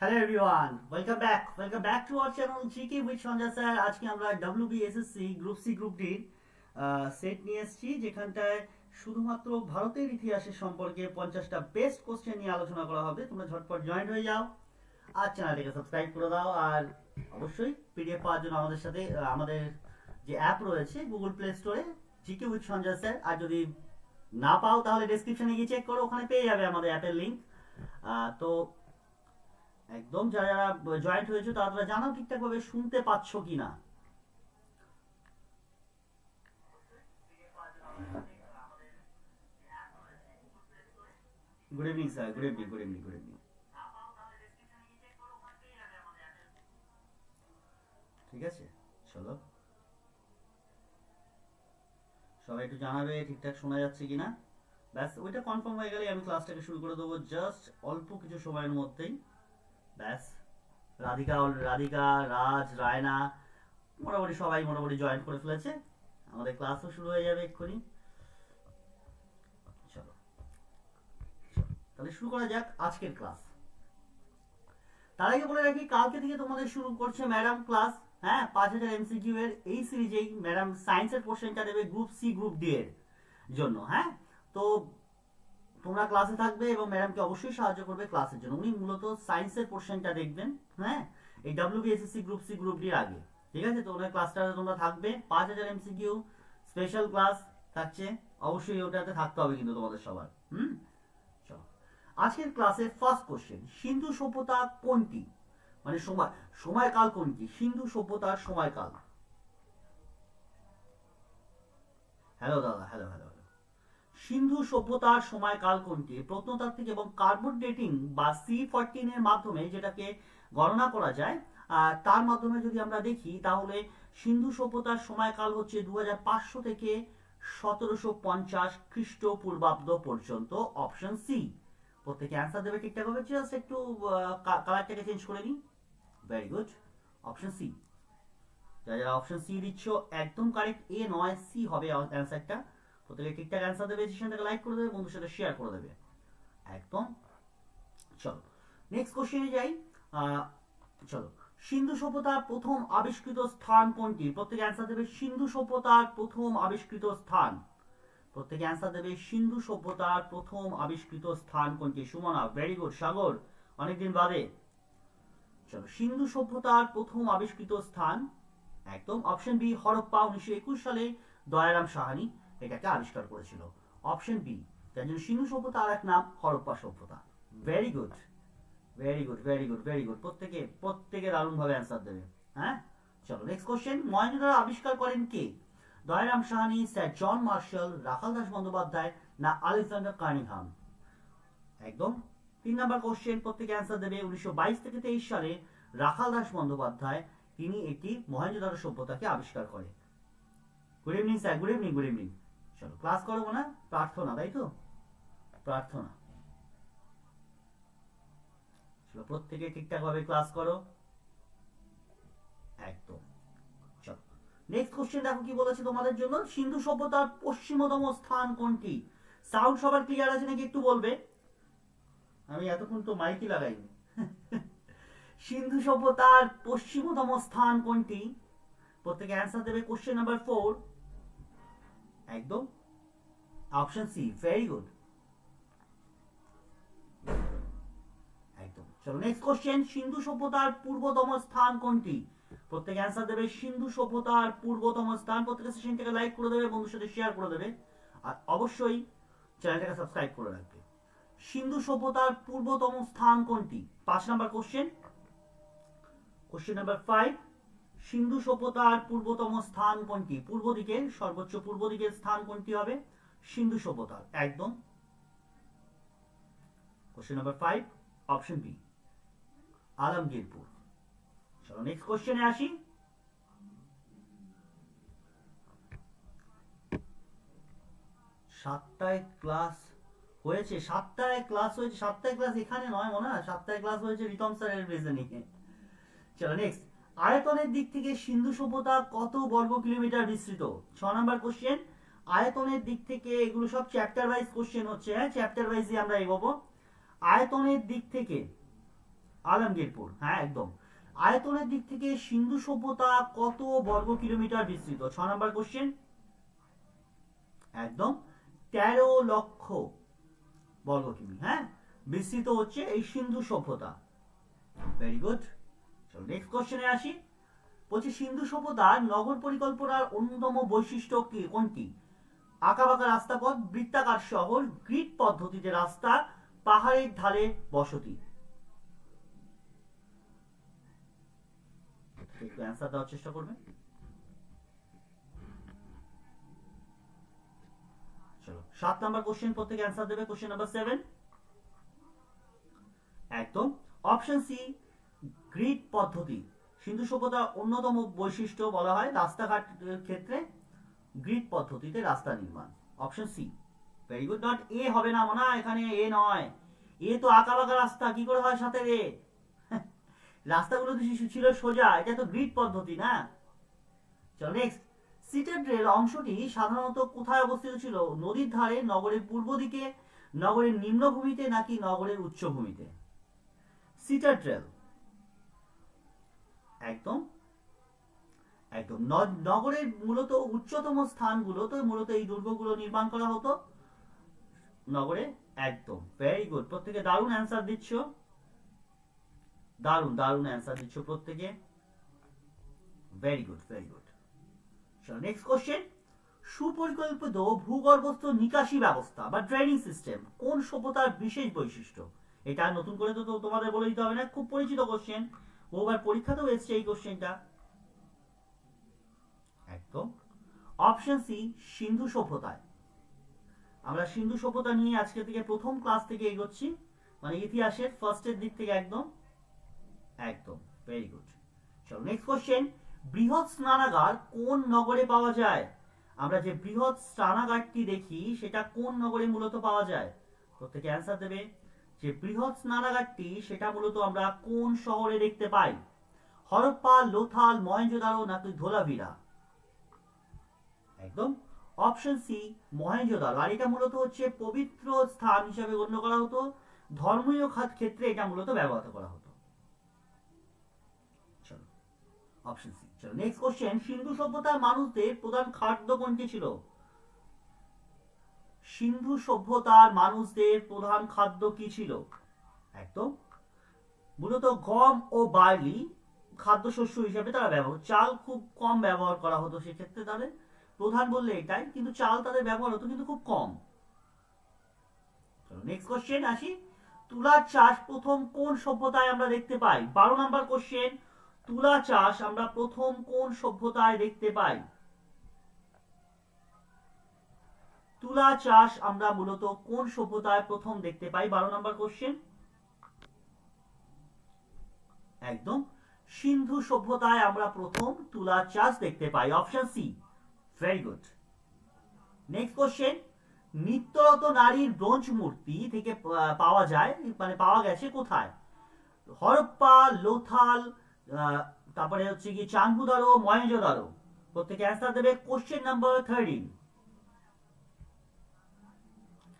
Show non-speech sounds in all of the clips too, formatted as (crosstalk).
Hello everyone welcome back welcome back to our channel GK with Sanjay sir আজকে আমরা WBSSC group C group ডির set নিয়ে এসেছি, যেখানটায় শুধুমাত্র ভারতের ইতিহাসের সম্পর্কে পঞ্চাশটা বেস্ট কোশ্চেন নিয়ে আলোচনা করা হবে। তোমরা ঝটপট জয়েন হয়ে যাও আর চ্যানেলটিকে সাবস্ক্রাইব করে দাও। আর অবশ্যই পিডিএফ পাওয়ার জন্য আমাদের সাথে আমাদের যে অ্যাপ রয়েছে গুগল প্লে স্টোরে জিকে উইথ সঞ্জয় স্যার আর যদি না পাও, তাহলে ডেসক্রিপশনে গিয়ে চেক করো, ওখানে পেয়ে যাবে আমাদের অ্যাপের লিঙ্ক তো একদম যারা যারা জয়েন্ট হয়েছে তারা জানাও ঠিকঠাক ভাবে শুনতে পাচ্ছ কিনা। Good evening sir good evening good evening good evening ঠিক আছে? চলো। সবাই একটু জানাবে ঠিকঠাক শোনা যাচ্ছে কিনা। ব্যাস, ওইটা কনফার্ম হয়ে গেলে আমি ক্লাসটাকে শুরু করে দেবো। জাস্ট অল্প কিছু সময়ের মধ্যেই। ব্যাস। রাধিকা রাধিকা, রাজ, রায়না, মোটামুটি সবাই মোটামুটি জয়েন করে ফেলেছে। আমাদের ক্লাসও শুরু হয়ে যাবে এক্ষুনি। চলো। তাহলে শুরু করা যাক আজকের ক্লাস তার আগে বলে রাখি, কালকে থেকে তোমাদের শুরু করছে ম্যাডাম ক্লাস হ্যাঁ? পাঁচ হাজার এমসিকিউ এর এই সিরিজেই ম্যাডাম সায়েন্সের পোর্শনটা দেবে গ্রুপ সি গ্রুপ ডি এর জন্য হ্যাঁ? তো তোমরা ক্লাসে থাকবে এবং ম্যাডামকে অবশ্যই সাহায্য করবে ক্লাসের জন্য। উনি মূলত সায়েন্সের পোর্শনটা দেখবেন হ্যাঁ? এই ডাব্লিউবিএসএসসি গ্রুপ সি গ্রুপ ডির আগে। ঠিক আছে? তো ওনার ক্লাসটা তোমরা থাকবে। পাঁচ হাজার এমসিকিউ স্পেশাল ক্লাস থাকছে। অবশ্যই ওটাতে থাকতে হবে কিন্তু তোমাদের সবার। হুম? আজকের ক্লাসে ফার্স্ট কোশ্চেন সিন্ধু সভ্যতা কোনটি? মানে সময়, সময়কাল কোনটি? সিন্ধু সভ্যতার সময়কাল। হ্যালো দাদা। হ্যালো হ্যালো সিন্ধু সভ্যতার সময়কাল কোনটি প্রত্নতাত্ত্বিক এবং কার্বন ডেটিং বা সি ফোরটিন এর মাধ্যমে যেটাকে গণনা করা যায় তার মাধ্যমে যদি আমরা দেখি, তাহলে সিন্ধু সভ্যতার সময়কাল হচ্ছে দুহাজার পাঁচশো থেকে সতেরোশো পঞ্চাশ খ্রিস্টপূর্বাব্দ পর্যন্ত অপশন সি প্রত্যেকে অ্যান্সার দেবে ঠিকঠাক হবে জাস্ট একটু কালারটাকে চেঞ্জ করে নিই ভেরি গুড অপশন সি যারা অপশন সি দিচ্ছ, একদম কারেক্ট এ নয় সি হবে অ্যান্সারটা প্রত্যেকে ঠিকঠাক অ্যান্সার দেবে সেখানটাকে লাইক করে দেবে, বন্ধুর সাথে শেয়ার করে দেবে। একদম। চলো নেক্সট কোশ্চেনে যাই। চলো, সিন্ধু সভ্যতার প্রথম আবিষ্কৃত স্থান কোনটি? প্রত্যেকে অ্যান্সার দেবে, সিন্ধু সভ্যতার প্রথম আবিষ্কৃত স্থান। প্রত্যেকে অ্যান্সার দেবে, সিন্ধু সভ্যতার প্রথম আবিষ্কৃত স্থান কোনটি? সুমনা ভেরি গুড সাগর, অনেকদিন বাদে। চলো, সিন্ধু সভ্যতার প্রথম আবিষ্কৃত স্থান, একদম। অপশন বি হরপ্পা, উনিশশো একুশ সালে, দয়ারাম সাহানি। এটাকে আবিষ্কার করেছিল। অপশন বি জন্য সিন্ধু সভ্যতা আর এক নাম হরপ্পা সভ্যতা। Very good very good very good very good প্রত্যেকে প্রত্যেকে দারুণ ভাবে অ্যান্সার দেবে। হ্যাঁ? চলো নেক্সট কোশ্চেন মহেন্দ্রনাথ আবিষ্কার করেন কে? Dayaram Sahni sir John Marshall Rakhal Das Bandyopadhyay না আলেকজান্ডার কার্নিংহাম একদম। তিন নাম্বার কোশ্চেন প্রত্যেকে অ্যান্সার দেবে। উনিশশো বাইশ থেকে তেইশ সালে রাখাল দাস বন্দ্যোপাধ্যায় তিনি একটি মহেন্দ্রনাথ সভ্যতাকে আবিষ্কার করে। Good evening sir good evening good evening চলো ক্লাস করব না, প্রার্থনা, তাই তো? প্রার্থনা। চলো প্রত্যেকে ঠিকঠাক ভাবে ক্লাস করো। একদম। চলো। নেক্সট কোশ্চেন দেখো কি বলেছে তোমাদের জন্য? সিন্ধু সভ্যতার পশ্চিমতম স্থান কোনটি? সাউন্ড সবার ক্লিয়ার আছে নাকি একটু বলবে? আমি এতক্ষণ তো মাইকই লাগাইনি। সিন্ধু সভ্যতার পশ্চিমতম স্থান কোনটি? প্রত্যেকে অ্যান্সার দেবে কোশ্চেন নাম্বার ফোর একদম। অপশন সি ভেরি গুড একদম। চলো নেক্সট কোশ্চেন সিন্ধু সভ্যতার পূর্বতম স্থান কোনটি? প্রত্যেকে অ্যান্সার দেবে, সিন্ধু সভ্যতার পূর্বতম স্থান। প্রত্যেকে সেশনটাকে লাইক করে দেবে, বন্ধুর সাথে শেয়ার করে দেবে। আর অবশ্যই চ্যানেলটাকে সাবস্ক্রাইব করে রাখবে। সিন্ধু সভ্যতার পূর্বতম স্থান কোনটি? পাঁচ number question question number five Sindhu সভ্যতার পূর্বতম স্থান কোনটি? পূর্ব দিকে, সর্বোচ্চ পূর্ব দিকের স্থান কোনটি হবে? সিন্ধু সভ্যতার, একদম। Question number five option B Alamgirpur. চলো নেক্সট কোশ্চেনে আসি। সাতটায় ক্লাস হয়েছে, সাতটায় ক্লাস হয়েছে, সাতটায় ক্লাস এখানে নয় মনে হয়, সাতটায় ক্লাস হয়েছে রিতম স্যারের রিজনিং চলো নেক্সট আয়তনের দিক থেকে সিন্ধু সভ্যতা কত বর্গ কিলোমিটার বিস্তৃত? ছ নাম্বার কোশ্চেন আয়তনের দিক থেকে এগুলো সব চ্যাপ্টার ওয়াইজ কোশ্চেন হচ্ছে হ্যাঁ? চ্যাপ্টার ওয়াইজই আমরা এগোবো। আয়তনের দিক থেকে, আলমগীরপুর হ্যাঁ একদম। আয়তনের দিক থেকে সিন্ধু সভ্যতা কত বর্গ কিলোমিটার বিস্তৃত? ছ নম্বর কোশ্চেন একদম। তেরো লক্ষ বর্গ কিমি হ্যাঁ? বিস্তৃত হচ্ছে এই সিন্ধু সভ্যতা। ভেরি গুড নেক্সট কোশ্চেনে আসি। বলছি, সিন্ধু সভ্যতার নগর পরিকল্পনার অন্যতম বৈশিষ্ট্য কি, কোনটি? আঁকাবাঁকা রাস্তাপথ বৃত্তাকার শহর, গ্রিড পদ্ধতিতে রাস্তা, পাহাড়ের ঢালে বসতি। একটু অ্যান্সার দেওয়ার চেষ্টা চলো, সাত নাম্বার কোশ্চেন প্রত্যেকে অ্যান্সার দেবে কোশ্চেন নাম্বার সেভেন একদম। অপশন সি গ্রিড পদ্ধতি। সিন্ধু সভ্যতার অন্যতম বৈশিষ্ট্য বলা হয় রাস্তাঘাট ক্ষেত্রে গ্রিড পদ্ধতিতে রাস্তা নির্মাণ। Option C. Very good not A হবে না মনে, এখানে এ নয়। এ তো আঁকা বাঁকা রাস্তা, কি করে হয় সাথে রে (laughs) রাস্তাগুলো তো ছিল সোজা, এটা তো গ্রিড পদ্ধতি না? চলো নেক্সট সিটেড রেল অংশটি সাধারণত কোথায় অবস্থিত ছিল? নদীর ধারে, নগরের পূর্ব দিকে, নগরের নিম্নভূমিতে নাকি নগরের উচ্চভূমিতে? সিটেড রেল একদম একদম। নগরের মূলত উচ্চতম স্থানগুলোতে মূলত এই দুর্গগুলো নির্মাণ করা হতো। নগরে একদম ভেরি গুড প্রত্যেকে দারুণ অ্যান্সার দিচ্ছ। দারুণ দারুণ অ্যান্সার দিচ্ছ প্রত্যেকে। Very good very good next question সুপরিকল্পিত ভূগর্ভস্থ নিকাশি ব্যবস্থা বা ড্রেনিং সিস্টেম কোন সভ্যতার বিশেষ বৈশিষ্ট্য? এটা নতুন করে তো তোমাদের বলে দিতে হবে না, খুব পরিচিত কোশ্চেন বহুবার পরীক্ষাতেও এসছে এই কোশ্চেনটা একদম। অপশন সি সিন্ধু সভ্যতায় আমরা সিন্ধু সভ্যতা নিয়ে আজকে থেকে প্রথম ক্লাস থেকে এগোচ্ছি। মানে ইতিহাসের ফার্স্টের দিক থেকে একদম। একদম। ভেরি গুড চলো নেক্সট কোশ্চেন বৃহৎ স্নানাগার কোন নগরে পাওয়া যায়? আমরা যে বৃহৎ স্নানাগারটি দেখি, সেটা কোন নগরে মূলত পাওয়া যায়? প্রত্যেকে অ্যান্সার দেবে। যে বৃহৎ স্নানাগারটি, সেটা মূলত আমরা কোন শহরে দেখতে পাই? হরপ্পা, লোথাল মহেঞ্জোদারো নাকি ধোলাভিরা একদম অপশন সি মহেঞ্জোদারো আর এটা মূলত হচ্ছে পবিত্র স্থান হিসাবে গণ্য করা হতো। ধর্মীয় খাত ক্ষেত্রে এটা মূলত ব্যবহৃত করা হতো। চলো অপশন সি চলো। নেক্সট কোশ্চেন সিন্ধু সভ্যতার মানুষদের প্রধান খাদ্য কোনটি ছিল? সিন্ধু সভ্যতার মানুষদের প্রধান খাদ্য কি ছিল? একদম। মূলত গম ও বার্লি খাদ্যশস্য হিসেবে তারা ব্যবহার চাল খুব কম ব্যবহার করা হতো সেক্ষেত্রে তাদের। প্রধান বললে এটাই, কিন্তু চাল তাদের ব্যবহার হতো কিন্তু খুব কম। নেক্সট কোশ্চেন আসি। তুলা চাষ প্রথম কোন সভ্যতায় আমরা দেখতে পাই? বারো নাম্বার কোশ্চেন তুলা চাষ আমরা প্রথম কোন সভ্যতায় দেখতে পাই? তুলা চাষ আমরা মূলত কোন সভ্যতায় প্রথম দেখতে পাই? বারো নম্বর কোশ্চেন একদম। সিন্ধু সভ্যতায় আমরা প্রথম তুলা চাষ দেখতে পাই। Option C very good next question নিত্যরত নারীর ব্রোঞ্জ মূর্তি থেকে পাওয়া যায় মানে পাওয়া গেছে কোথায়? হরপ্পা, লোথাল তারপরে হচ্ছে কি চানহুদারো মহেঞ্জোদারো প্রত্যেকে অ্যান্সার দেবে কোশ্চেন নাম্বার থার্টিন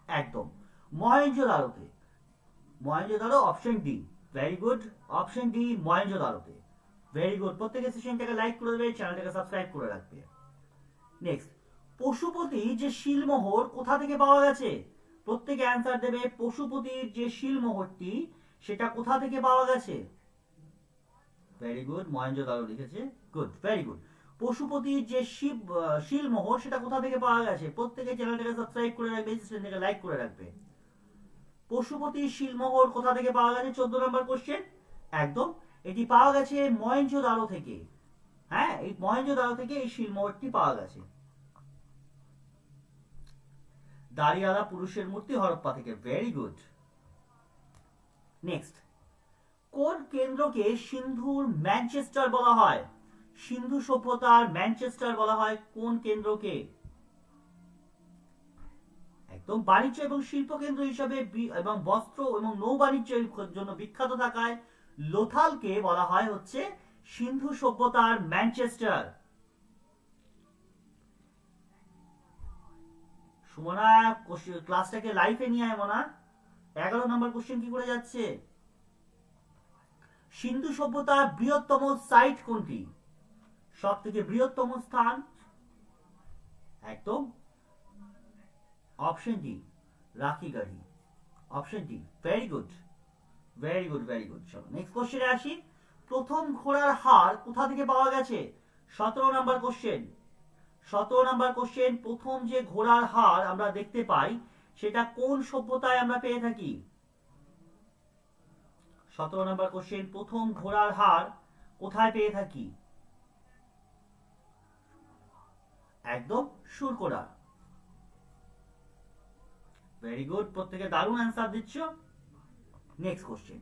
একদম। মহেঞ্জোদারোতে Mohenjodaro option D very good option D মহেঞ্জোদারোতে very good প্রত্যেকে সেশনটাকে লাইক করে দেবে চ্যানেলটাকে সাবস্ক্রাইব করে রাখবে। নেক্সট পশুপতি যে শিলমোহর কোথা থেকে পাওয়া গেছে? প্রত্যেকে অ্যান্সার দেবে, পশুপতির যে শিলমোহরটি, সেটা কোথা থেকে পাওয়া গেছে? ভেরি গুড মহেঞ্জোদারো লিখেছে। গুড ভেরি গুড পশুপতির যে শিব আহ, শিলমোহর সেটা কোথা থেকে পাওয়া গেছে? প্রত্যেকে চ্যানেলটাকে সাবস্ক্রাইব করে রাখবে চ্যানেলটাকে লাইক করে রাখবে। পশুপতির শিলমোহর কোথা থেকে পাওয়া গেছে? চোদ্দ নম্বর কোশ্চেন একদম। এটি পাওয়া গেছে মহেঞ্জোদারো থেকে। হ্যাঁ এই মহেঞ্জোদারো থেকে এই শিলমোহরটি পাওয়া গেছে। দাঁড়িয়ালা পুরুষের মূর্তি হরপ্পা থেকে। ভেরি গুড নেক্সট কোন কেন্দ্রকে সিন্ধুর ম্যানচেস্টার বলা হয়? সিন্ধু সভ্যতার ম্যানচেস্টার বলা হয় কোন কেন্দ্রকে? একদম বাণিজ্য এবং শিল্প কেন্দ্র হিসাবে এবং বস্ত্র এবং নৌ বাণিজ্যের জন্য বিখ্যাত থাকায় লোথালকে বলা হয় হচ্ছে সিন্ধু সভ্যতার ম্যানচেস্টার। সুমনা ক্লাসটাকে লাইফে নিয়ে আয় মনা। এগারো নম্বর কোশ্চেন কি করে যাচ্ছে? সিন্ধু সভ্যতার বৃহত্তম সাইট কোনটি? সব থেকে বৃহত্তম স্থান? একদম। অপশন ডি, রাখি গাড়ি। Option D very good very good very good চলো নেক্সট কোশ্চেনে আসি। প্রথম ঘোড়ার হার কোথা থেকে পাওয়া গেছে? সতেরো নাম্বার কোশ্চেন সতেরো নাম্বার কোশ্চেন প্রথম যে ঘোড়ার হার আমরা দেখতে পাই, সেটা কোন সভ্যতায় আমরা পেয়ে থাকি? সতেরো নাম্বার কোশ্চেন প্রথম ঘোড়ার হার কোথায় পেয়ে থাকি? একদম সুরকোড়া ভেরি গুড প্রত্যেকে দারুণ অ্যান্সার দিচ্ছ। নেক্সট কোশ্চেন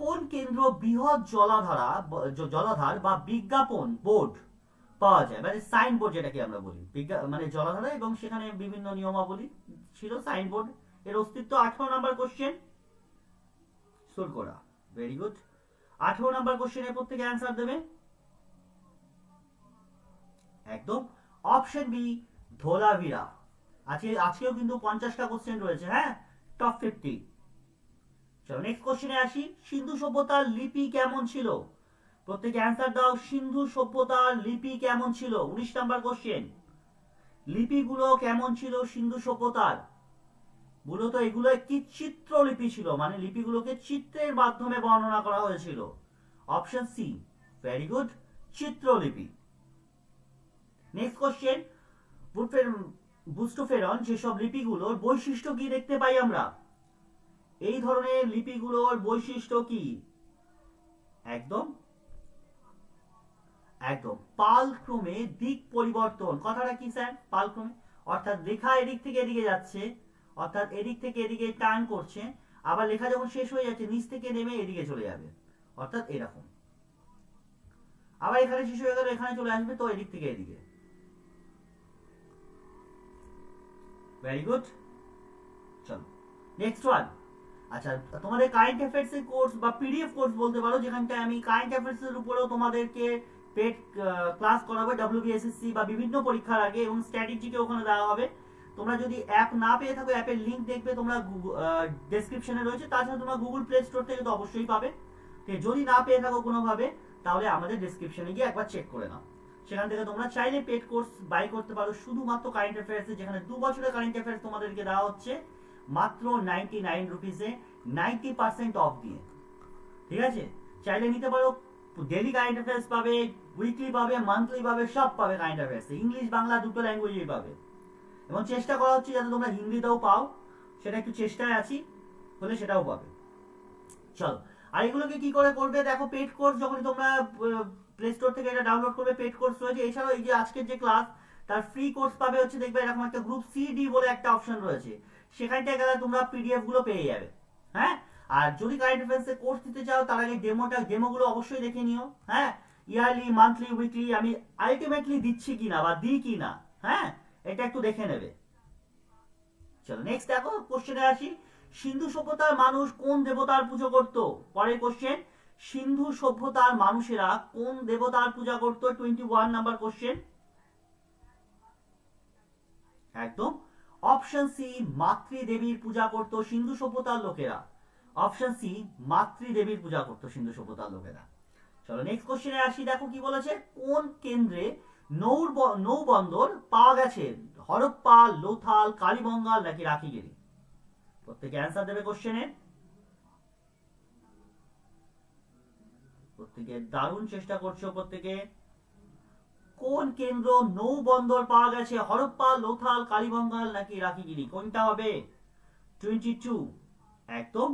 কোন কেন্দ্র বৃহৎ জলাধারা জলাধার বা বিজ্ঞাপন বোর্ড পাওয়া যায়? মানে সাইন বোর্ড যেটাকে আমরা বলি। মানে জলাধারা এবং সেখানে বিভিন্ন নিয়মাবলী ছিল সাইন বোর্ড এর অস্তিত্ব। আঠারো number question Surkotada very good আঠারো নাম্বার কোশ্চেনের প্রত্যেকে অ্যান্সার দেবে। একদম। অপশন বি ধোলাভিরা আজকে, আজকেও কিন্তু পঞ্চাশটা কোশ্চেন রয়েছে হ্যাঁ? টপ ফিফটি চলো নেক্সট কোশ্চেনে আসি। সিন্ধু সভ্যতার লিপি কেমন ছিল? প্রত্যেকে অ্যান্সার দাও, সিন্ধু সভ্যতার লিপি কেমন ছিল? উনিশ নাম্বার কোশ্চেন লিপিগুলো কেমন ছিল সিন্ধু সভ্যতার? মূলত এগুলো একটি চিত্রলিপি ছিল মানে লিপিগুলোকে চিত্রের মাধ্যমে বর্ণনা করা হয়েছিল। অপশন সি ভেরি গুড চিত্রলিপি। নেক্সট কোশ্চেন বুস্টোফেরন যেসব লিপিগুলোর বৈশিষ্ট্য কি দেখতে পাই আমরা? এই ধরনের লিপিগুলোর বৈশিষ্ট্য কি? একদম। একদম। পালক্রমে দিক পরিবর্তন। কথাটা কি, স্যার? পালক্রমে অর্থাৎ লেখা এদিক থেকে এদিকে যাচ্ছে, অর্থাৎ এদিক থেকে এদিকে টার্ন করছে, আবার লেখা যখন শেষ হয়ে যাচ্ছে, নিচ থেকে নেমে এদিকে চলে যাবে। অর্থাৎ এরকম। আবার এখানে শেষ হয়ে গেল, এখানে চলে আসবে, তো এদিক থেকে এদিকে। ভেরি গুড চলো নেক্সট ওয়ান আচ্ছা তোমাদের কারেন্ট অ্যাফেয়ার্স এর কোর্স বা পিডিএফ কোর্স বলতে পারো, যেখানটায় আমি কারেন্ট অ্যাফেয়ার্স এর উপরেও তোমাদেরকে পেড ক্লাস করাবো ডব্লিউবিএসএসসি বা বিভিন্ন পরীক্ষার আগে এবং স্ট্র্যাটেজিকে ওখানে দেওয়া হবে। তোমরা যদি অ্যাপ না পেয়ে থাকো অ্যাপের লিংক দেখবে তোমরা ডেসক্রিপশনে রয়েছে। তাছাড়া তোমরা গুগল প্লে স্টোর থেকে তো অবশ্যই পাবে? যদি না পেয়ে থাকো কোনোভাবে, তাহলে আমাদের ডেসক্রিপশনে গিয়ে একবার চেক করে নাও। সেখান থেকে তোমরা চাইলে পেড কোর্স বাই করতে পারো। শুধুমাত্র কারেন্ট অ্যাফেয়ার্স যেখানে দু বছরের কারেন্ট অ্যাফেয়ার্স তোমাদেরকে দেওয়া হচ্ছে, মাত্র নাইনটি নাইন রুপিসে নাইনটি পার্সেন্ট অফ দিয়ে। ঠিক আছে? চাইলে নিতে পারো। ডেলি কারেন্ট অ্যাফেয়ার্স পাবে উইকলি পাবে মান্থলি পাবে, সব পাবে কারেন্ট অ্যাফেয়ার্স ইংলিশ, বাংলা দুটো ল্যাঙ্গুয়েজেই পাবে। এবং চেষ্টা করা হচ্ছে যাতে তোমরা হিন্দিতেও পাও। সেটা একটু চেষ্টায় আছি, হলে সেটাও পাবে। চলো। আর এগুলোকে কি করে করবে? দেখো পেড কোর্স যখন তোমরা প্লে স্টোর থেকে এটা ডাউনলোড করবে পেড কোর্স রয়েছে। এছাড়াও এই যে আজকের যে ক্লাস তার ফ্রি কোর্স পাবে হচ্ছে দেখবে এরকম একটা গ্রুপ সি ডি বলে একটা অপশন রয়েছে। সেখানটায় গেলে তোমরা পিডিএফগুলো পেয়ে যাবে। হ্যাঁ? আর যদি কারেন্ট অ্যাফেয়ার্স কোর্স দিতে চাও, তার আগে ডেমোটা ডেমোগুলো অবশ্যই দেখে নিও। হ্যাঁ? ইয়ারলি মান্থলি উইকলি আমি আলটিমেটলি দিচ্ছি কিনা বা দিই কিনা হ্যাঁ? এটা একটু দেখে নেবে। চলো নেক্সট দেখো কোশ্চেনে আসি। সিন্ধু সভ্যতার মানুষ কোন দেবতার পুজো করত? পরের কোশ্চেন সিন্ধু সভ্যতার মানুষেরা কোন দেবতার পূজা করত? টোয়েন্টি ওয়ান নাম্বার কোশ্চেন একদম। অপশন সি মাতৃদেবীর পূজা করত সিন্ধু সভ্যতার লোকেরা। অপশন সি মাতৃদেবীর পূজা করত সিন্ধু সভ্যতার লোকেরা। চলো নেক্সট কোশ্চেনে আসি, দেখো কি বলেছে? কোন কেন্দ্রে নৌর নৌবন্দর পাওয়া গেছে? হরপ্পা, লোথাল কালীবঙ্গাল নাকি রাখিগিরি প্রত্যেকে অ্যান্সার দেবে কোশ্চেনে প্রত্যেকে দারুণ চেষ্টা করছ প্রত্যেকে। কোন কেন্দ্র নৌবন্দর পাওয়া গেছে? হরপ্পা, লোথাল কালীবঙ্গাল নাকি রাখিগিরি? কোনটা হবে? টোয়েন্টি টু একদম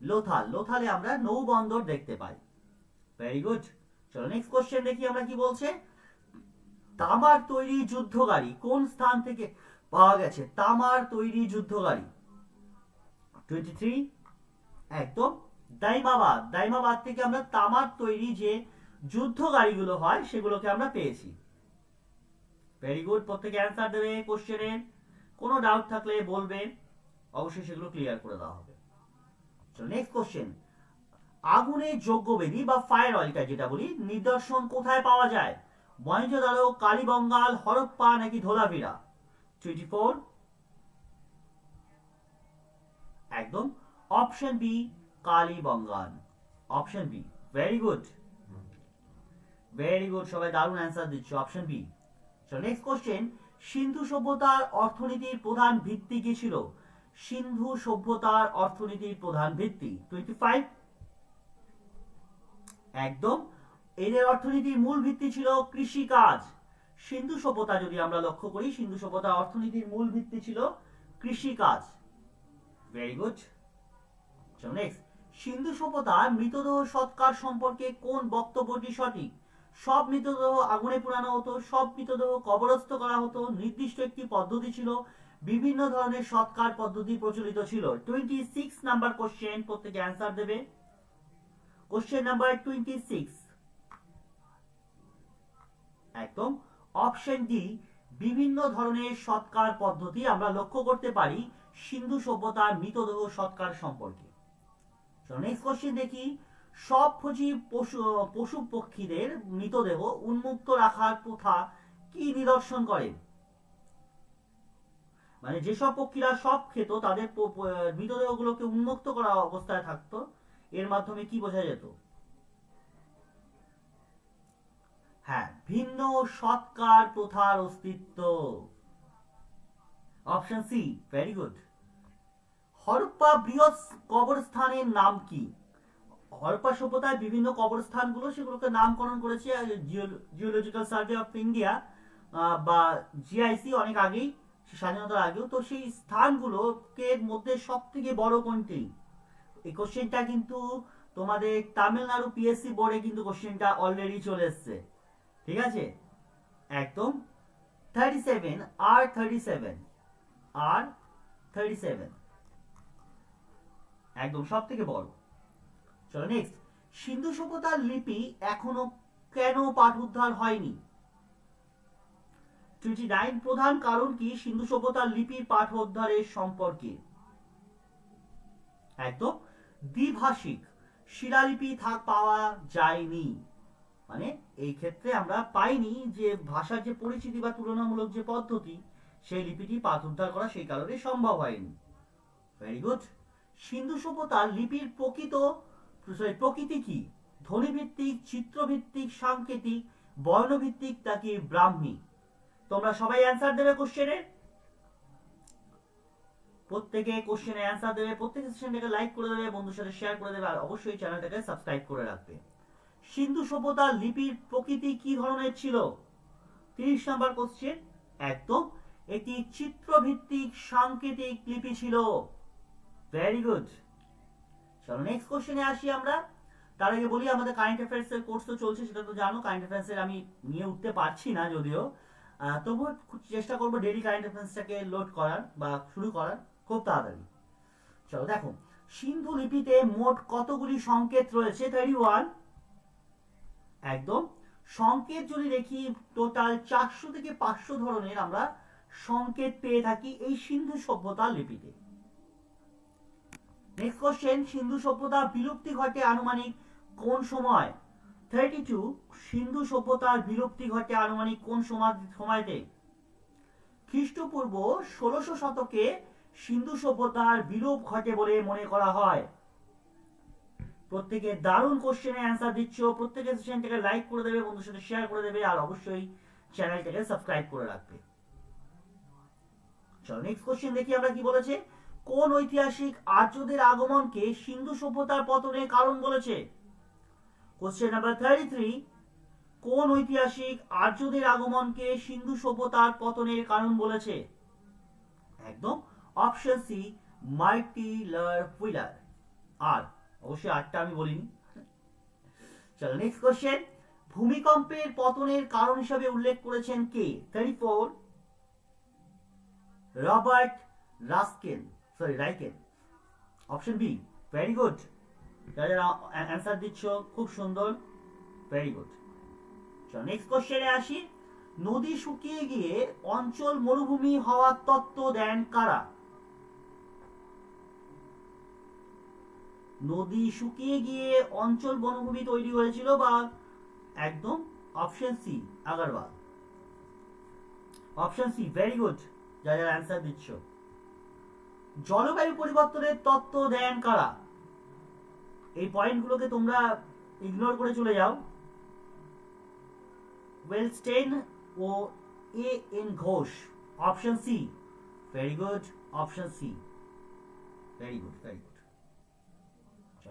লোথাল। লোথালে আমরা নৌবন্দর দেখতে পাই। ভেরি গুড চলো নেক্সট কোশ্চেন দেখি আমরা কি বলছে। তামার তৈরি যুদ্ধ গাড়ি কোন স্থান থেকে পাওয়া গেছে? তামার তৈরি যুদ্ধ গাড়ি টোয়েন্টি থ্রি একদম দাইমাবাদ দাইমাবাদ থেকে আমরা তামার তৈরি যে যুদ্ধ গাড়িগুলো হয়, সেগুলোকে আমরা পেয়েছি। ভেরি গুড প্রত্যেকে অ্যান্সার দেবে কোশ্চেনের কোনো ডাউট থাকলে বলবে, অবশ্যই সেগুলো ক্লিয়ার করে দেওয়া হবে। চলো নেক্সট কোশ্চেন আগুনের যজ্ঞবেদী বা ফায়ার অয়েলটা যেটা বলি, নিদর্শন কোথায় পাওয়া যায়? মহেঞ্জোদারো কালীবঙ্গাল, হরপ্পা নাকি ধোলাভিরা টোয়েন্টি ফোর একদম। Option B Kalibangan option B very good very good সবাই দারুণ অ্যান্সার দিচ্ছ। Option B next question Sindhu সভ্যতার অর্থনীতির প্রধান ভিত্তি কি ছিল? সিন্ধু সভ্যতার অর্থনীতির প্রধান ভিত্তি টোয়েন্টি ফাইভ একদম। এদের অর্থনীতির মূল ভিত্তি ছিল কৃষিকাজ। সিন্ধু সভ্যতা, যদি আমরা লক্ষ্য করি, সিন্ধু সভ্যতার অর্থনীতির মূল ভিত্তি ছিল কৃষিকাজ। ভেরি গুড নেক্সট সিন্ধু সভ্যতার মৃতদেহ সৎকার সম্পর্কে কোন বক্তব্যটি সঠিক? সব মৃতদেহ আগুনে পোড়ানো হতো, সব মৃতদেহ কবরস্থ করা হতো, নির্দিষ্ট একটি পদ্ধতি ছিল, বিভিন্ন ধরনের সৎকার পদ্ধতি প্রচলিত ছিল। টোয়েন্টি সিক্স নাম্বার কোশ্চেন প্রত্যেকে অ্যান্সার দেবে। কোশ্চেন নাম্বার টোয়েন্টি সিক্স একদম। অপশন ডি বিভিন্ন ধরনের সৎকার পদ্ধতি আমরা লক্ষ্য করতে পারি সিন্ধু সভ্যতার মৃতদেহ সৎকার সম্পর্কে। নেক্সট কোশ্চেন দেখি। সব ভোজী পশু পশু পক্ষীদের মৃতদেহ উন্মুক্ত রাখার প্রথা কি নিদর্শন করে? মানে যেসব পক্ষীরা সব খেত, তাদের মৃতদেহগুলোকে উন্মুক্ত করা অবস্থায় থাকতো, এর মাধ্যমে কি বোঝা যেত? হ্যাঁ ভিন্ন সৎকার প্রথার অস্তিত্ব। Option C very good Harappa বৃহৎ কবরস্থানের নাম কি? হরপ্পা সভ্যতায় বিভিন্ন কবরস্থানগুলো সেগুলোকে নামকরণ করেছে জিওলজিক্যাল সার্ভে অফ ইন্ডিয়া বা জিআইসি অনেক আগেই, স্বাধীনতার আগেও। তো সেই স্থানগুলোকে মধ্যে সব থেকে বড় কোনটি? এই কোশ্চেনটা কিন্তু তোমাদের তামিলনাড়ু পিএসসি বোর্ডে কিন্তু কোশ্চেনটা অলরেডি চলে এসছে। ঠিক আছে? একদম। থার্টি সেভেন আর থার্টি সেভেন আর থার্টি সেভেন একদম সব থেকে বড়। চলো নেক্সট সিন্ধু সভ্যতার লিপি এখনও কেন পাঠ উদ্ধার হয়নি? টোয়েন্টি নাইন প্রধান কারণ কি সিন্ধু সভ্যতার লিপির পাঠ উদ্ধারের সম্পর্কে? একদম দ্বিভাষিক। শিলালিপি থাক পাওয়া যায়নি। মানে এই ক্ষেত্রে আমরা পাইনি যে ভাষার যে পরিচিতি বা তুলনামূলক যে পদ্ধতি, সেই লিপিটি পাঠ উদ্ধার করা সেই কারণে সম্ভব হয়নি। ভেরি গুড সিন্ধু সভ্যতার লিপির প্রকৃত প্রকৃতি কি? ধ্বনিভিত্তিক, চিত্রভিত্তিক, সাংকেতিক, বর্ণভিত্তিক নাকি ব্রাহ্মী? তোমরা সবাই অ্যান্সার দেবে কোশ্চেনের প্রত্যেকে কোশ্চেনে অ্যান্সার দেবে, প্রত্যেকে সেশনটাকে লাইক করে দেবে, বন্ধুর সাথে শেয়ার করে দেবে, আর অবশ্যই চ্যানেলটাকে সাবস্ক্রাইব করে রাখবে। সিন্ধু সভ্যতার লিপির প্রকৃতি কি ধরনের ছিল? তিরিশ নাম্বার কোশ্চেন একদম এটি চিত্রভিত্তিক, সাংকেতিক লিপি ছিল। ভেরি গুড চলো নেক্সট কোশ্চেনে আসি আমরা। তার আগে বলি আমাদের কারেন্ট অ্যাফেয়ার্স এর কোর্স তো চলছে, সেটা তো জানো। কারেন্ট অ্যাফেয়ার্স এর আমি নিয়ে উঠতে পারছি না যদিও। তবুও চেষ্টা করব ডেলি কারেন্ট অ্যাফেয়ার্সটাকে লোড করার বা শুরু করার খুব তাড়াতাড়ি। চলো দেখো, সিন্ধু লিপিতে মোট কতগুলি সংকেত রয়েছে? থার্টি ওয়ান একদম। সংকেত যদি দেখি টোটাল চারশো থেকে পাঁচশো ধরনের আমরা সংকেত পেয়ে থাকি এই সিন্ধু সভ্যতা লিপিতে। নেক্সট কোশ্চেন সিন্ধু সভ্যতা বিলুপ্তি ঘটে আনুমানিক কোন সময়? থার্টি টু সিন্ধু সভ্যতার বিলুপ্তি ঘটে আনুমানিক কোন সময় সময়তে? খ্রিস্টপূর্ব ষোলশো শতকে সিন্ধু সভ্যতার বিলোপ ঘটে বলে মনে করা হয়। প্রত্যেকে দারুণ কোশ্চেনে অ্যান্সার দিচ্ছ, প্রত্যেকে সেশনটাকে লাইক করে দেবে, বন্ধুর সাথে শেয়ার করে দেবে, আর অবশ্যই চ্যানেলটাকে সাবস্ক্রাইব করে রাখবে। চলো নেক্সট কোশ্চেন দেখি আমরা কি বলেছে। কোন ঐতিহাসিক আর্যদের আগমনকে সিন্ধু সভ্যতার পতনের কারণ বলেছে? কোশ্চেন নাম্বার থার্টি থ্রি কোন ঐতিহাসিক আর্যদের আগমনকে সিন্ধু সভ্যতার পতনের কারণ বলেছে? একদম অপশন সি মার্টিলার হুইলার আর, অবশ্যই আটটা আমি বলিনি। চলো নেক্সট কোশ্চেন ভূমিকম্পের পতনের কারণ হিসাবে উল্লেখ করেছেন কে? Thirty four Robert rascal. Sorry Raikes option B very good যারা যারা অ্যান্সার দিচ্ছ, খুব সুন্দর ভেরি গুড চলো নেক্সট কোশ্চেনে আসি। নদী শুকিয়ে গিয়ে অঞ্চল মরুভূমি হওয়ার তত্ত্ব দেন কারা? নদী শুকিয়ে গিয়ে অঞ্চল বনভূমি তৈরি হয়েছিল বা একদম? Option C Agarwal option C very good যা যারা অ্যান্সার দিচ্ছ। জলবায়ু পরিবর্তনের তত্ত্ব দেন কারা? এই পয়েন্টগুলোকে তোমরা ইগনোর করে চলে যাও। ওয়েলস্টেন ও A N Ghosh option C very good option C very good very good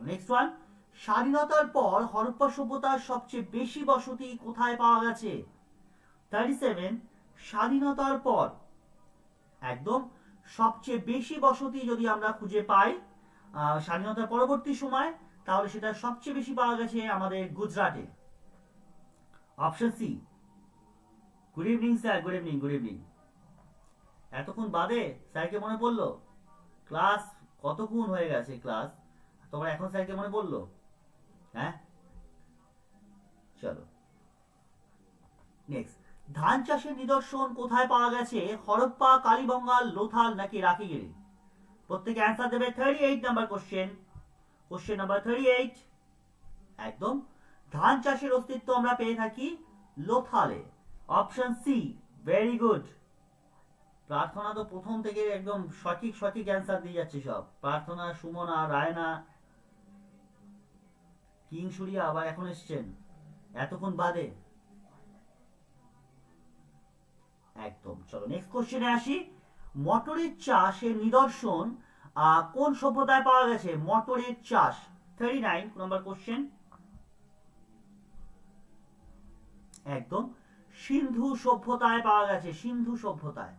next one স্বাধীনতার পর হরপ্পা সভ্যতার সবচেয়ে বেশি বসতি কোথায় পাওয়া গেছে? থার্টি সেভেন স্বাধীনতার পর। একদম সবচেয়ে বেশি বসতি যদি আমরা খুঁজে পাই স্বাধীনতার পরবর্তী সময়, তাহলে সেটা সবচেয়ে বেশি পাওয়া গেছে আমাদের গুজরাটে। Option C good evening sir good evening good evening এতক্ষণ বাদে স্যারকে মনে পড়ল? ক্লাস কতক্ষণ হয়ে গেছে ক্লাস? তোমার এখন স্যারকে মনে পড়ল? হ্যাঁ? চলো। নেক্সট ধান চাষের নিদর্শন কোথায় পাওয়া গেছে? হরপ্পা কালীবঙ্গাল লোথাল নাকি রাখিগিরি প্রত্যেকে অ্যান্সার দেবে thirty eight number question question number thirty eight একদম। ধান চাষের অস্তিত্ব আমরা পেয়ে থাকি লোথালে। অপশন সি ভেরি গুড প্রার্থনা তো প্রথম থেকে একদম সঠিক সঠিক অ্যান্সার দিয়ে যাচ্ছে সব। প্রার্থনা সুমনা, রায়না কিংসুরিয়া আবার এখন এসছেন। এতক্ষণ বাদে একদম। চলো নেক্সট কোশ্চেনে আসি। মটরের চাষের নিদর্শন কোন সভ্যতায় পাওয়া গেছে? মটরের চাষ। থার্টি নাইন নাম্বার কোশ্চেন একদম। সিন্ধু সভ্যতায় পাওয়া গেছে। সিন্ধু সভ্যতায়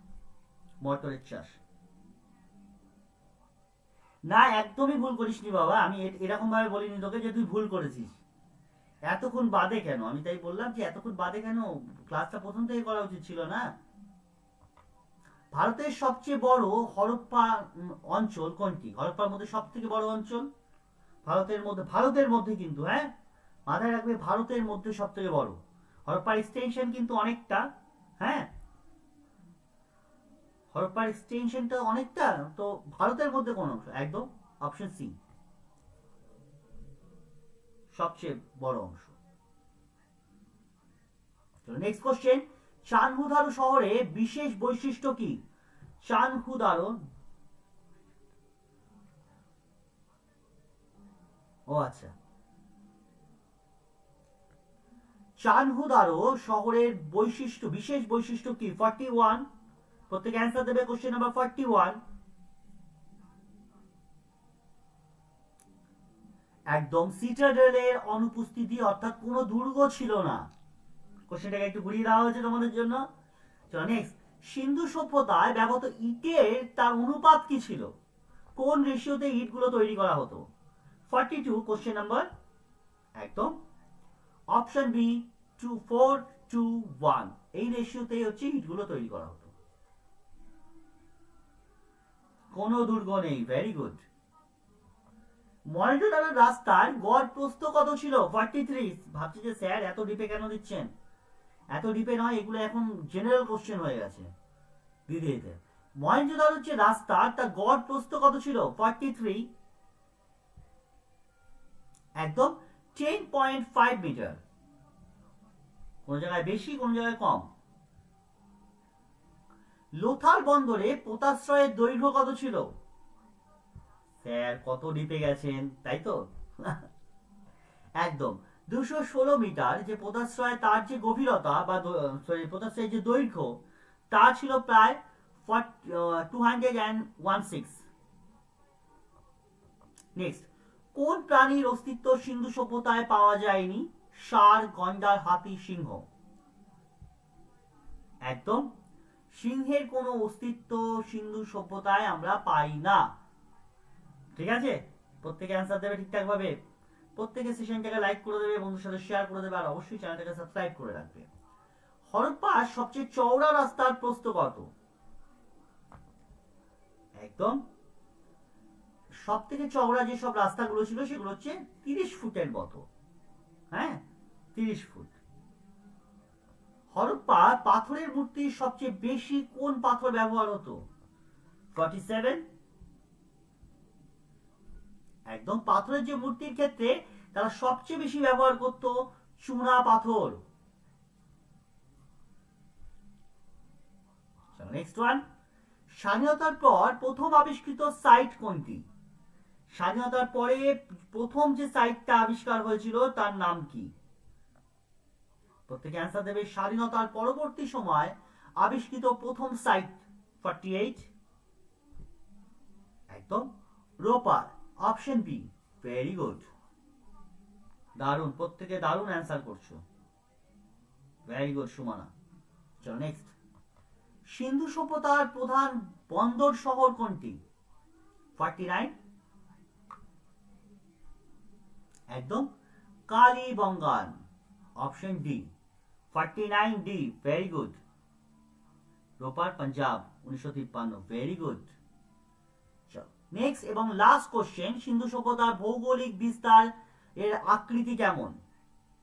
মটরের চাষ। না, একদমই ভুল করিসনি বাবা। আমি এরকম ভাবে বলিনি তোকে যে তুই ভুল করেছিস। এতক্ষণ বাদে কেন? আমি তাই বললাম যে এতক্ষণ বাদে কেন? ক্লাসটা প্রথম থেকে করা উচিত ছিল না? ভারতের সবচেয়ে বড় হরপ্পা অঞ্চল কোনটি? হরপ্পার মধ্যে সব থেকে বড় অঞ্চল? ভারতের মধ্যে ভারতের মধ্যে কিন্তু হ্যাঁ? মাথায় রাখবে, ভারতের মধ্যে সব থেকে বড়। হরপ্পার এক্সটেনশন কিন্তু অনেকটা হ্যাঁ? হরপ্পার এক্সটেনশনটা অনেকটা, তো ভারতের মধ্যে কোন অংশ? একদম অপশন সি সবচেয়ে বড় অংশ। নেক্সট কোশ্চেন চানহুদারো শহরে বিশেষ বৈশিষ্ট্য কি? চানহুদারো ও আচ্ছা। চানহুদারো শহরের বৈশিষ্ট্য, বিশেষ বৈশিষ্ট্য কি? Forty one. প্রত্যেক অ্যান্সার দেবে কোশ্চেন নাম্বার ফর্টি ওয়ান। একদম সিটাডেলের অনুপস্থিতি, অর্থাৎ কোনো দুর্গ ছিল না। কোশ্চেনটাকে একটু ঘুরিয়ে দেওয়া হয়েছে তোমাদের জন্য। চলো নেক্সট সিন্ধু সভ্যতায় ব্যবহৃত ইটের তার অনুপাত কি ছিল? কোন রেশিওতে ইটগুলো তৈরি করা হতো? ফর্টি টু কোশ্চেন নাম্বার একদম। Option B two four two one এই রেশিওতে হচ্ছে ইটগুলো তৈরি করা হতো। কোনো দুর্গ নেই ভেরি গুড মহেন্দ্রদারের রাস্তার গড় প্রস্থ কত ছিল? ফর্টি থ্রি ভাবছি যে স্যার এত ডিপে কেন দিচ্ছেন? এত ডিপে নয়, এগুলো এখন জেনারেল কোশ্চেন হয়ে গেছে দিতে মহেন্দ্রদার হচ্ছে রাস্তা তার গড় প্রস্থ কত ছিল? ফর্টি থ্রি একদম টেন পয়েন্ট ফাইভ মিটার কোন জায়গায় বেশি, কোন জায়গায় কম। লোথাল বন্দরে পোতাশ্রয়ের দৈর্ঘ্য কত ছিল? স্যার, কত ডিপে গেছেন, তাই তো? (laughs) একদম। দুশো ষোলো মিটার যে পোতাশ্রয় তার যে গভীরতা বা সরি পোতাশ্রয়ের যে দৈর্ঘ্য, তা ছিল প্রায় টু নেক্সট কোন প্রাণীর অস্তিত্ব সিন্ধু সভ্যতায় পাওয়া যায়নি? ষাঁড়, গন্ডার, হাতি, সিংহ। একদম, সিংহের কোনো অস্তিত্ব সিন্ধু সভ্যতায় আমরা পাই না। ঠিক আছে? প্রত্যেকে অ্যান্সার দেবে ঠিকঠাক ভাবে প্রত্যেকে সেশনটাকে লাইক করে দেবে, বন্ধুর সাথে শেয়ার করে দেবে, আর অবশ্যই চ্যানেলটাকে সাবস্ক্রাইব করে রাখবে। হরপ্পার সবচেয়ে চওড়া রাস্তার প্রস্থ কত? একদম। সব থেকে চওড়া যে সব রাস্তাগুলো ছিল, সেগুলো হচ্ছে তিরিশ ফুটের মতো। হ্যাঁ? তিরিশ ফুট। হরপ্পা, পাথরের মূর্তির সবচেয়ে বেশি কোন পাথর ব্যবহার হতো? ফর্টি সেভেন একদম পাথরের যে মূর্তির ক্ষেত্রে তারা সবচেয়ে বেশি ব্যবহার করত চুনা পাথর। নেক্সট ওয়ান স্বাধীনতার পর প্রথম আবিষ্কৃত সাইট কোনটি? স্বাধীনতার পরে প্রথম যে সাইটটা আবিষ্কার হয়েছিল তার নাম কি? প্রত্যেকে অ্যান্সার দেবে, স্বাধীনতার পরবর্তী সময় আবিষ্কৃত প্রথম সাইট ফর্টি এইট একদম, Ropar. Option B very good দারুণ, প্রত্যেকে দারুণ অ্যান্সার করছ। Very good Sumana. চলো নেক্সট সিন্ধু সভ্যতার প্রধান বন্দর শহর কোনটি? ফর্টি নাইন একদম। Kalibangan. Option D forty nine D very good Ropar Punjab, উনিশশো তিপ্পান্ন ভেরি গুড নেক্সট এবং লাস্ট কোশ্চেন সিন্ধু সভ্যতার ভৌগোলিক বিস্তার এর আকৃতি কেমন?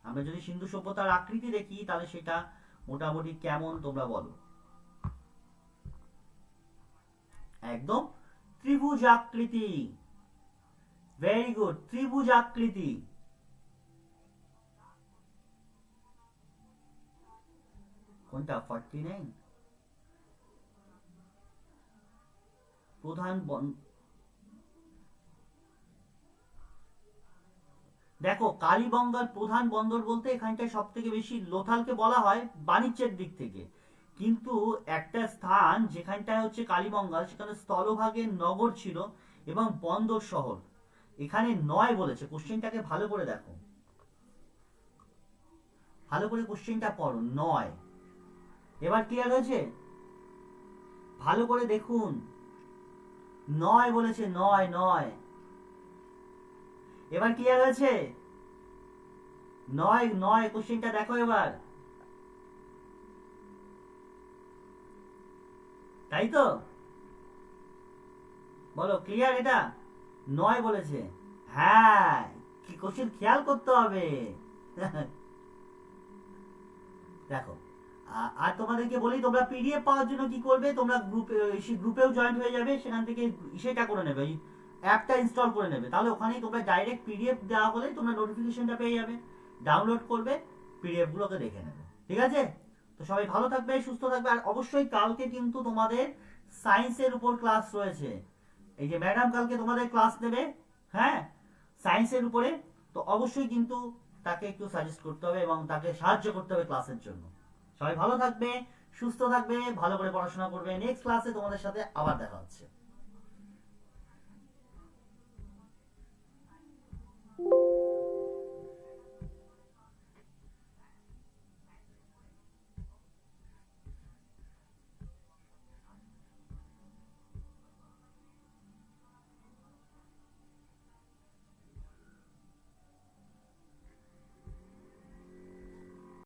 আমরা যদি সিন্ধু সভ্যতার আকৃতি দেখি, তাহলে সেটা মোটামুটি কেমন তোমরা বলো? একদম ত্রিভুজ আকৃতি। ভেরি গুড ত্রিভুজ আকৃতি। কোনটা? ফর্টি নাইন প্রধান দেখো কালীবঙ্গার প্রধান বন্দর বলতে এখানটায় সব থেকে বেশি লোথালকে বলা হয় বাণিজ্যের দিক থেকে। কিন্তু একটা স্থান যেখানটায় হচ্ছে কালীবঙ্গাল, সেখানে স্থলভাগের নগর ছিল এবং বন্দর শহর। এখানে নয় বলেছে। কোশ্চেনটাকে ভালো করে দেখো। ভালো করে কোশ্চেনটা পড়ো। নয়। এবার ক্লিয়ার হয়েছে? ভালো করে দেখুন। নয় বলেছে, নয় নয়। এবার ক্লিয়ার হয়েছে নয় নয় কোশ্চেনটা দেখো এবার। তাই তো? বলো ক্লিয়ার এটা? নয় বলেছে। হ্যাঁ কি কোশ্চেন খেয়াল করতে হবে। দেখো আর তোমাদেরকে বলি, তোমরা পিডিএফ পাওয়ার জন্য কি করবে? তোমরা গ্রুপে গ্রুপেও জয়েন হয়ে যাবে, সেখান থেকে সেটা করে নেবে। অ্যাপটা ইনস্টল করে নেবে। তাহলে ওখানেই তোমরা ডাইরেক্ট পিডিএফ দেওয়া হলেই তোমরা নোটিফিকেশনটা পেয়ে যাবে। ডাউনলোড করবে পিডিএফগুলোকে দেখে নেবে। ঠিক আছে? তো সবাই ভালো থাকবে, সুস্থ থাকবে। আর অবশ্যই কালকে কিন্তু তোমাদের সায়েন্সের উপর ক্লাস রয়েছে। এই যে ম্যাডাম কালকে তোমাদের ক্লাস নেবে হ্যাঁ? সায়েন্সের উপরে। তো অবশ্যই কিন্তু তাকে একটু সাজেস্ট করতে হবে এবং তাকে সাহায্য করতে হবে ক্লাসের জন্য। সবাই ভালো থাকবে, সুস্থ থাকবে, ভালো করে পড়াশোনা করবে। নেক্সট ক্লাসে তোমাদের সাথে আবার দেখা হচ্ছে।